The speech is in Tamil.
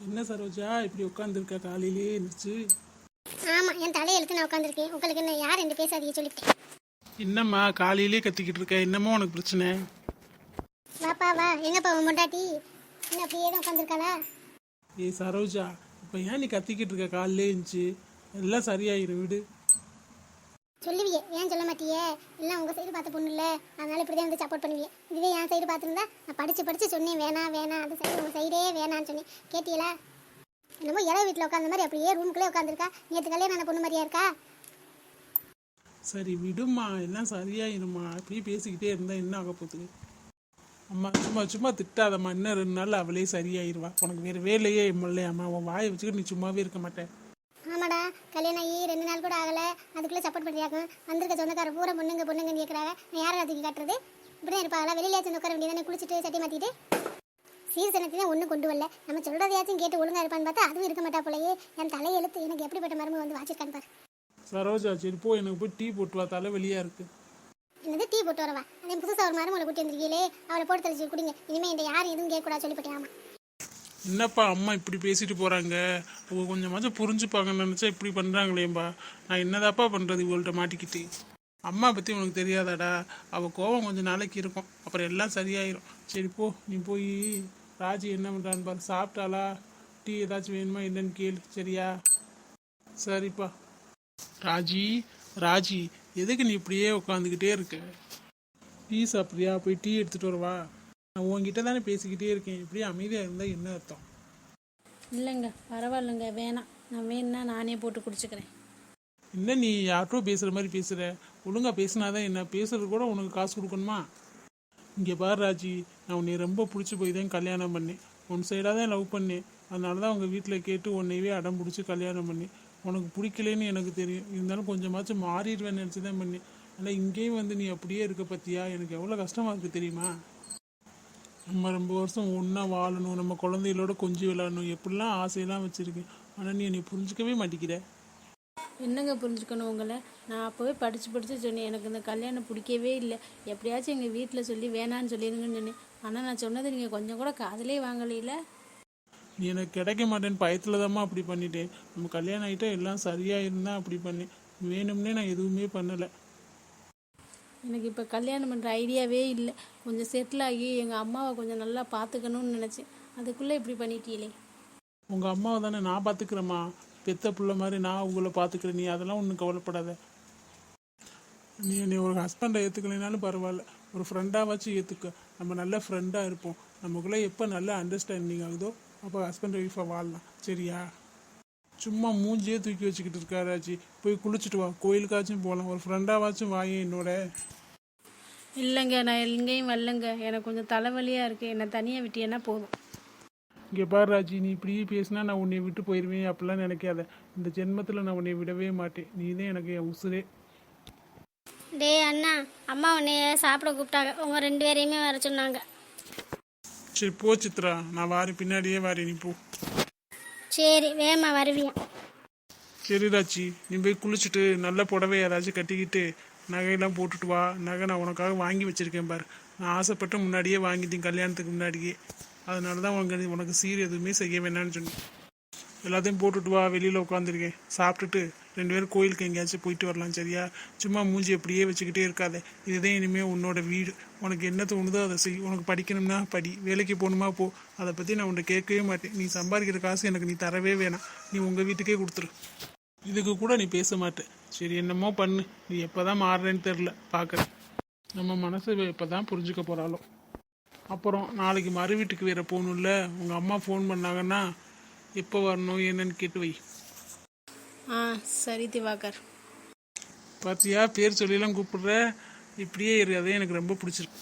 என்ன சரோஜா இப்படி உட்காந்துருக்க காலையிலே இருந்துச்சு ஆமாம் என் தலையெழுத்து நான் உட்காந்துருக்கேன் உங்களுக்கு என்ன யார் என்று பேசாதீங்க சொல்லிவிட்டேன் என்னம்மா காலையிலே கத்திக்கிட்டு இருக்க? என்னமோ உனக்கு பிரச்சனை? வாப்பா வா. எங்கப்பா உன் பொண்டாட்டி? என்ன அப்படியே தான் உட்காந்துருக்காளா ஏய் சரோஜா இப்போ ஏன் நீ கத்திக்கிட்டு இருக்க? காலையிலே இருந்துச்சு எல்லாம் சரியாயிரும் விடு. சொல்லுவியே ஏன் சொல்ல மாட்டியே? எல்லாம் உங்கள் சைடு பார்த்த பொண்ணு இல்லை அதனால இப்படி தான் வந்து சப்போர்ட் பண்ணுவீங்க இதுவே என் சைடு பார்த்துருந்தா நான் படித்து படித்து சொன்னேன் வேணாம் வேணாம் அந்த சைடு உங்கள் சைடே வேணான்னு சொன்னேன். கேட்டீங்களா? என்னமோ இரவு வீட்டில் உட்காந்த மாதிரி அப்படியே ரூமுக்குள்ளே உட்காந்துருக்கா நேற்று கல்யாணம் நான் பொண்ணு மாதிரியா இருக்கா? சரி விடுமா எல்லாம் சரியாயிருமா அப்படியே பேசிக்கிட்டே இருந்தால் என்ன ஆக போகுது? அம்மா சும்மா சும்மா திட்டாதம்மா. இன்னும் ரெண்டு நாள் அவளே சரியாயிருவா. உனக்கு வேறு வேலையே இல்லையாம்மா. உன் வாயை வச்சுக்கிட்டு நீ சும்மாவே இருக்க மாட்டேன் ஆமாடா கல்யாணம் ஆகி ரெண்டு நாள் கூட ஆகலை அதுக்குள்ளே சப்போர்ட் பண்ணியாக்கும். வந்திருக்க சொந்தக்கார பூரா பொண்ணுங்க பொண்ணுங்கன்னு கேட்குறாங்க நான் யாரை அதுக்கு காட்டுறது? இப்படி தான் இருப்பாங்களா வெளியில சேர்ந்து உட்கார வேண்டியதானே குளிச்சுட்டு சட்டை மாற்றிட்டு சீர்தனத்தை தான் ஒன்றும் கொண்டு வரல. நம்ம சொல்கிறதையாச்சும் கேட்டு ஒழுங்கா இருப்பான்னு பார்த்தா அதுவும் இருக்க மாட்டா போலயே. என் தலையெழுத்து எனக்கு எப்படிப்பட்ட மருமக வந்து வாச்சிருக்கான்னு பாரு. சரோஜா சரி போ எனக்கு போய் டீ போட்டு வா தலை வெளியா இருக்கு. என்னது டீ போட்டு வரவா? அதே புதுசாக ஒரு மருமகளை கூட்டி வந்திருக்கீங்களே. அவளை போட்டு தெளிச்சு குடிங்க. இனிமேல் இந்த யாரும் எதுவும் கேட்கக்கூடாது சொல்லிவிட்டேன் ஆமா என்னப்பா அம்மா இப்படி பேசிட்டு போறாங்க? அவங்க கொஞ்சமாச்சும் புரிஞ்சுப்பாங்கன்னு நினச்சா இப்படி பண்றாங்களேம்பா. நான் என்னதாப்பா பண்றது இவங்கள்ட்ட மாட்டிக்கிட்டு? அம்மா பத்தி உனக்கு தெரியாதாடா. அவ கோவம் கொஞ்சம் நாளைக்கு இருக்கும். அப்புறம் எல்லாம் சரியாயிரும். சரி போ. நீ போய் ராஜி என்ன பண்றான்னு பாரு. சாப்பிட்டாளா? டீ ஏதாச்சும் வேணுமா என்னன்னு கேளு. சரியா? சரிப்பா. ராஜி ராஜி எதுக்கு நீ இப்படியே உட்காந்துக்கிட்டே இருக்க? டீ சாப்பிட்றியா? போய் டீ எடுத்துட்டு வரவா? நான் உன்கிட்ட தானே பேசிக்கிட்டே இருக்கேன். இப்படியே அமைதியாக இருந்தால் என்ன அர்த்தம்? இல்லைங்க பரவாயில்லைங்க வேணாம். நான் வேணும்னா நானே போட்டு குடிச்சுக்கிறேன். என்ன நீ யார்கிட்டோ பேசுகிற மாதிரி பேசுகிற ஒழுங்காக பேசினாதான் என்ன? பேசுறது கூட உனக்கு காசு கொடுக்கணுமா? இங்கே பாரு ராஜி நான் உன்னை ரொம்ப பிடிச்சி போய் தான் கல்யாணம் பண்ணேன். உன் சைடாக தான் லவ் பண்ணேன். அதனால தான் அவங்க வீட்டில் கேட்டு உன்னையவே அடம் பிடிச்சி கல்யாணம் பண்ணேன். உனக்கு பிடிக்கலன்னு எனக்கு தெரியும். இருந்தாலும் கொஞ்சமாச்சும் மாறிடுவேன்னு நினச்சி தான் பண்ணேன். ஆனால் இங்கேயும் வந்து நீ அப்படியே இருக்க பத்தியா? எனக்கு எவ்வளோ கஷ்டமாக இருக்குது தெரியுமா? நம்ம ரொம்ப வருஷம் ஒன்றா வாழணும் நம்ம குழந்தைகளோட கொஞ்சம் விளையாடணும். எப்படிலாம் ஆசையெல்லாம் வச்சுருக்கேன் ஆனால் நீ என்னை புரிஞ்சுக்கவே மாட்டேங்கிற. என்னங்க புரிஞ்சுக்கணும் உங்களை? நான் அப்போவே படித்து படித்து சொன்னேன். எனக்கு இந்த கல்யாணம் பிடிக்கவே இல்லை. எப்படியாச்சும் எங்கள் வீட்டில் சொல்லி வேணான்னு சொல்லிடுங்கன்னு சொன்னேன். ஆனால் நான் சொன்னது நீங்கள் கொஞ்சம் கூட காதலே வாங்கலையில? நீ எனக்கு கிடைக்க மாட்டேன்னு பயத்தில் தாம்மா அப்படி பண்ணிட்டேன். நம்ம கல்யாணம் ஆகிட்டா எல்லாம் சரியாக இருந்தால் அப்படி பண்ணேன். வேணும்னே நான் எதுவுமே பண்ணலை. எனக்கு இப்போ கல்யாணம் பண்ணுற ஐடியாவே இல்லை. கொஞ்சம் செட்டில் ஆகி எங்கள் அம்மாவை கொஞ்சம் நல்லா பார்த்துக்கணும்னு நினச்சேன். அதுக்குள்ளே இப்படி பண்ணிட்டீங்களே. உங்கள் அம்மாவை தானே நான் பார்த்துக்கிறேம்மா பெத்த பிள்ளை மாதிரி நான் உங்களை பார்த்துக்கிறேன் நீ அதெல்லாம் ஒன்றும் கவலைப்படாத. நீ நீ ஒரு ஹஸ்பண்டை ஏற்றுக்கலைனாலும் பரவாயில்ல. ஒரு ஃப்ரெண்டாவாச்சும் ஏற்றுக்க நம்ம நல்ல ஃப்ரெண்டாக இருப்போம். நமக்குள்ளே எப்போ நல்ல அண்டர்ஸ்டாண்டிங் ஆகுதோ அப்போ ஹஸ்பண்ட் ஒய்ஃபாக வாழலாம். சரியா? சும்மா மூஞ்சியே தூக்கி வச்சுக்கிட்டு இருக்காராச்சி போய் குளிச்சுட்டு வா. கோயிலுக்காச்சும் போகலாம் ஒரு ஃப்ரெண்டாவாச்சும் வாயே என்னோட. இல்லைங்க நான் எங்கேயும் வரலங்க. எனக்கு கொஞ்சம் தலைவலியாக இருக்குது என்னை தனியாக விட்டியன்னா போதும். இங்கே பாரு ராஜி நீ இப்படியே பேசினா நான் உன்னை விட்டு போயிடுவேன் அப்படிலாம் நினைக்காத. இந்த ஜென்மத்தில் நான் உன்னை விடவே மாட்டேன். நீ தான் எனக்கு என் உசுரே. டேய் அண்ணா. அம்மா உன்னைய சாப்பிட கூப்பிட்டாங்க. உங்க ரெண்டு பேரையுமே வர சொன்னாங்க. சரி போ சித்ரா. நான் வாரி பின்னாடியே வாரி நீ போ. சரி வேமா வருவியா? சரி ராச்சி நீ போய் குளிச்சுட்டு நல்ல புடவை ஏதாச்சும் கட்டிக்கிட்டு நகையெல்லாம் போட்டுட்டு வா. நகை நான் உனக்காக வாங்கி வச்சிருக்கேன் பாரு. நான் ஆசைப்பட்டு முன்னாடியே வாங்கிட்டேன் கல்யாணத்துக்கு முன்னாடியே. அதனால தான் உனக்கு உனக்கு சீர் எதுவுமே செய்ய வேணான்னு சொன்னேன். எல்லாத்தையும் போட்டுட்டு வா வெளியில் உட்காந்துருக்கேன் சாப்பிட்டுட்டு ரெண்டு பேரும் கோயிலுக்கு எங்கேயாச்சும் போயிட்டு வரலாம் சரியா? சும்மா மூஞ்சி அப்படியே வச்சுக்கிட்டே இருக்காத. இதுதான் இனிமேல் உன்னோட வீடு. உனக்கு என்ன தோணுதோ அதை செய். உனக்கு படிக்கணும்னா படி. வேலைக்கு போகணுமா போ. அதை பற்றி நான் உன்னை கேட்கவே மாட்டேன். நீ சம்பாதிக்கிற காசு எனக்கு நீ தரவே வேணாம். நீ உங்கள் வீட்டுக்கே கொடுத்துரு. இதுக்கு கூட நீ பேச மாட்டேன் சரி என்னமோ பண்ணு. நீ எப்போ தான் மாறுறேன்னு தெரில பார்க்குறேன் நம்ம மனசு இப்போ தான் புரிஞ்சுக்க போகிறாளோ அப்புறம் நாளைக்கு மறு வீட்டுக்கு வேற போகணும்ல. உங்கள் அம்மா ஃபோன் பண்ணாங்கன்னா எப்போ வரணும் என்னன்னு கேட்டு வை. ஆ சரி திவாகர். பாத்தியா பேர் சொல்லிலாம் கூப்பிடுற? இப்படியே இரு அதே எனக்கு ரொம்ப பிடிச்சிருக்கு.